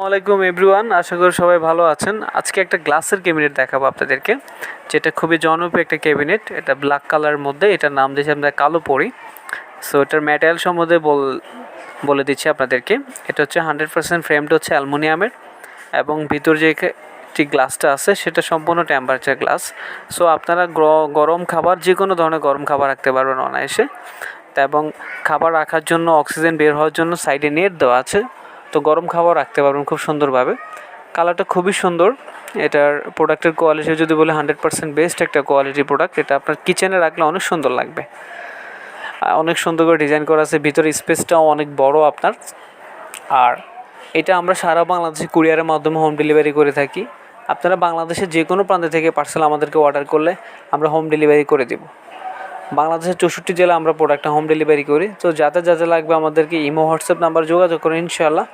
আসসালামাইকুম এভরিওয়ান, আশা করি সবাই ভালো আছেন। আজকে একটা গ্লাসের ক্যাবিনেট দেখাবো আপনাদেরকে, যেটা খুবই জনপ্রিয় একটা ক্যাবিনেট। এটা ব্ল্যাক কালারের মধ্যে, এটার নাম দিয়েছি আমরা কালো পরি। সো এটার ম্যাটেরিয়াল সম্বন্ধে বল বলে দিচ্ছি আপনাদেরকে। এটা হচ্ছে হান্ড্রেড পার্সেন্ট ফ্রেমটা হচ্ছে অ্যালমোনিয়ামের এবং ভিতর যে যে গ্লাসটা আছে, সেটা সম্পূর্ণ টেম্পারেচার গ্লাস সো আপনারা গ্র- গরম খাবার যে কোনো ধরনের গরম খাবার রাখতে পারবেন অনায়াসে। এবং খাবার রাখার জন্য অক্সিজেন বের হওয়ার জন্য সাইডে নেট দেওয়া আছে। তো গরম খাবার রাখতে পারবেন খুব সুন্দরভাবে। কালারটা খুবই সুন্দর। এটার প্রোডাক্টের কোয়ালিটি যদি বলে, হান্ড্রেড পার্সেন্ট বেস্ট একটা কোয়ালিটি প্রোডাক্ট। এটা আপনার কিচেনে রাখলে অনেক সুন্দর লাগবে। অনেক সুন্দর করে ডিজাইন করা আছে। ভিতরে স্পেসটাও অনেক বড় আপনার। আর এটা আমরা সারা বাংলাদেশে কুরিয়ারের মাধ্যমে হোম ডেলিভারি করে থাকি। আপনারা বাংলাদেশের যে কোনো প্রান্ত থেকে পার্সেল আমাদেরকে অর্ডার করলে আমরা হোম ডেলিভারি করে দেব। বাংলাদেশের চৌষট্টি জেলা আমরা প্রোডাক্টটা হোম ডেলিভারি করি। তো যাতে যাতে লাগবে আমাদেরকে ইমো হোয়াটসঅ্যাপ নাম্বার যোগাযোগ করে ইনশাআল্লাহ।